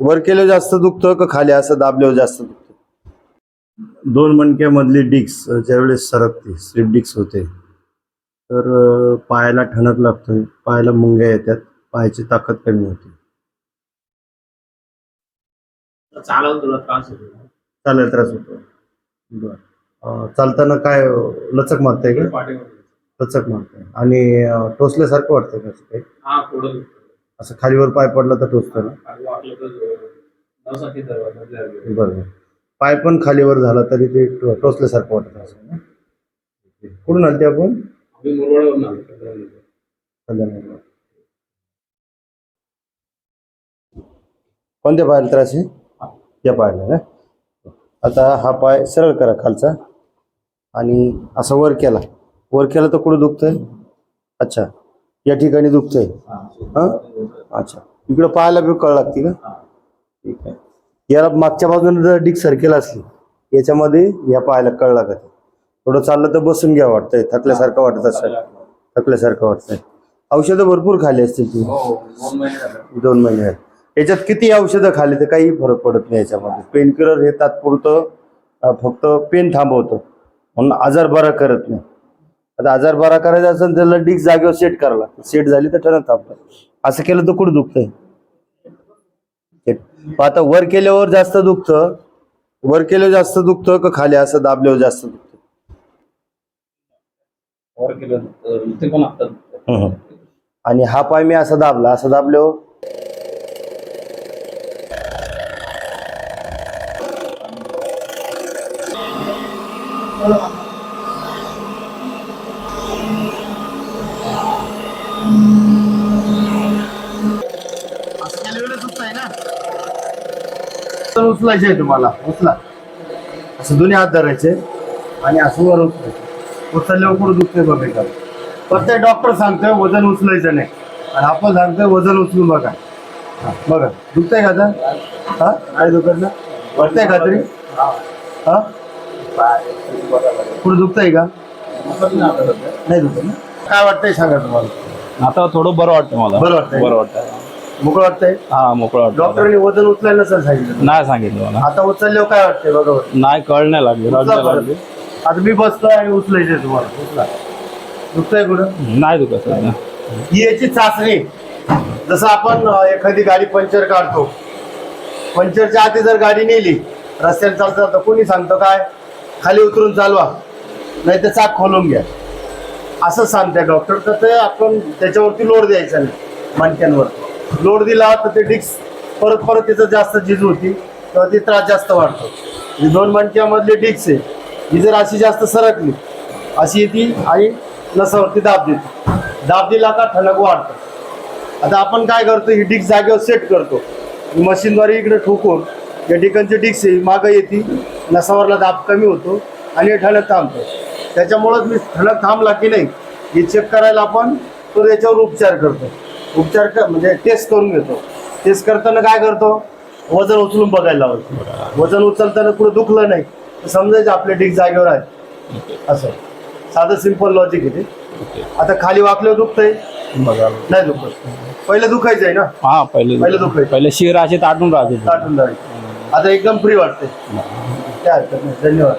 वर केलं जास्त दुखतं का खाली असं दाबल्यावर जास्त दुखतं? दोन मणक्यामधली डिक्स ज्यावेळेस सरकते स्लिप डिक्स होते तर पायाला ठणक लागतोय पायाला मुंग्या येतात पायाची ताकद कमी होते. चालायला तुला त्रास होतो चालायला त्रास होतो. बरं. अं, चालताना काय लचक मारताय का? लचक. मारताय. आणि टोचल्यासारखं वाटतंय का असं काही? हा. असं खालीवर पाय पडला तर टोचतं ना? बरोबर. पाय पण खालीवर झाला तरी ते टोचल्यासारखं वाटत असेल ना? कुठून आलते आपण? कोणत्या पायाला त्रास आहे? या पायाला ना आता हा पाय सरळ करा खालचा. आणि असं वर केला. वर केला तर कुठं दुखतंय? अच्छा. या ठिकाणी दुखतंय. हा. हा? अच्छा. इकडं पायाला बी कळ लागते का. ठीक आहे. याला मागच्या बाजूने जर डिक सर्केल असली याच्यामध्ये या पायाला कळ लागत थोडं चाललं तर बसून घ्या वाटतंय. थकल्यासारखं वाटत असेल. थकल्यासारखं वाटतंय. औषधं भरपूर खाली असतील तुम्ही हो दोन महिने झाले. दोन महिने. याच्यात किती औषधं खाली तर काही फरक पडत नाही याच्यामध्ये. पेन किलर हे तात्पुरतं फक्त पेन थांबवतं. म्हणून आजार बरा करत नाही. आता आजार बरा करायचा असेल त्याला डिक जागेवर सेट करायला सेट झाली तर ठरत थांबतं. असं केलं तर कुठं दुखतंय? आता वर केल्यावर जास्त दुखतं. वर केल्यावर जास्त दुखतं का खाली असं दाबल्यावर जास्त दुखतं. आणि हा पाय मी असा दाबला असं दाबल्यावर? उचलायचे आहे तुम्हाला उचला. असं दोन्ही हात धरायचे आणि असं वर उचलायचे. उचलल्यावर कुठं दुखते बघायचं प्रत्येक डॉक्टर सांगतोय वजन उचलायचं नाही. आणि आपण सांगतोय वजन उचलून बघा. बघा. दुखतंय का आता? हा? काय दुखत ना? वाटतंय का तरी? हा? कुठं दुखतंय का? नाही दुखत ना? काय वाटतंय सांगा तुम्हाला. आता थोडं बरं वाटतं मला. बरं वाटतंय? बरं वाटतं मोकळं वाटतंय? हा मोकळं वाटतं डॉक्टरांनी वजन उचलायला नसेल सांगितलं नाही सांगितलं मला. आता उचलल्यावर काय वाटतंय बघा बरं. नाही कळ नाही लागली. उचला परत. आता मी बसतोय आणि उचलायचंय तुम्हाला. उचला. दुखतंय कुठं? नाही दुखत सध्या. ही याची चाचणी. जसं आपण अं, एखादी गाडी पंक्चर काढतो. पंक्चरच्या आधी जर गाडी नेली रस्त्याने चालता तर कोणी सांगतो काय? खाली उतरून चालवा. नाही तर चाक खोलून घ्या. असं सांगते डॉक्टर. तर ते आपण त्याच्यावरती लोड द्यायचा नाही. मणक्यांवर. लोड दिला तर ते डिक्स परत परत तिचं जास्त झीज होती तर ती त्रास जास्त वाढतो. ही दोन मणक्यामधली डिक्स आहे ही जर अशी जास्त सरकली अशी ती आई नसावरती दाब देते. दाब दिला का ठणक वाढतं. आता आपण काय करतो ही डिक्स जागेवर सेट करतो. मशीनद्वारे इकडे ठोकून या ठिकाणची डिक्स आहे मागं येते नसावरला दाब कमी होतो आणि हे ठणक थांबतो. त्याच्यामुळंच मी ठणक थांबला की नाही हे चेक करायला आपण तो त्याच्यावर उपचार करतो. उपचार क म्हणजे टेस्ट करून घेतो. टेस्ट करताना काय करतो? वजन उचलून बघायला लावतो वजन उचलताना कुठं दुखलं नाही तर समजायचं आपले डिक्स जागेवर आहे. असं. साधं सिंपल लॉजिक आहे ते. आता खाली वाकल्यावर दुखतंय? नाही दुखत. पहिलं दुखायचं आहे ना? हा पहिले पहिलं दुखायचं. पहिले शिर असे ताटून राहते. ताटून जायचं आता एकदम फ्री वाटते काय हरकत नाही. धन्यवाद.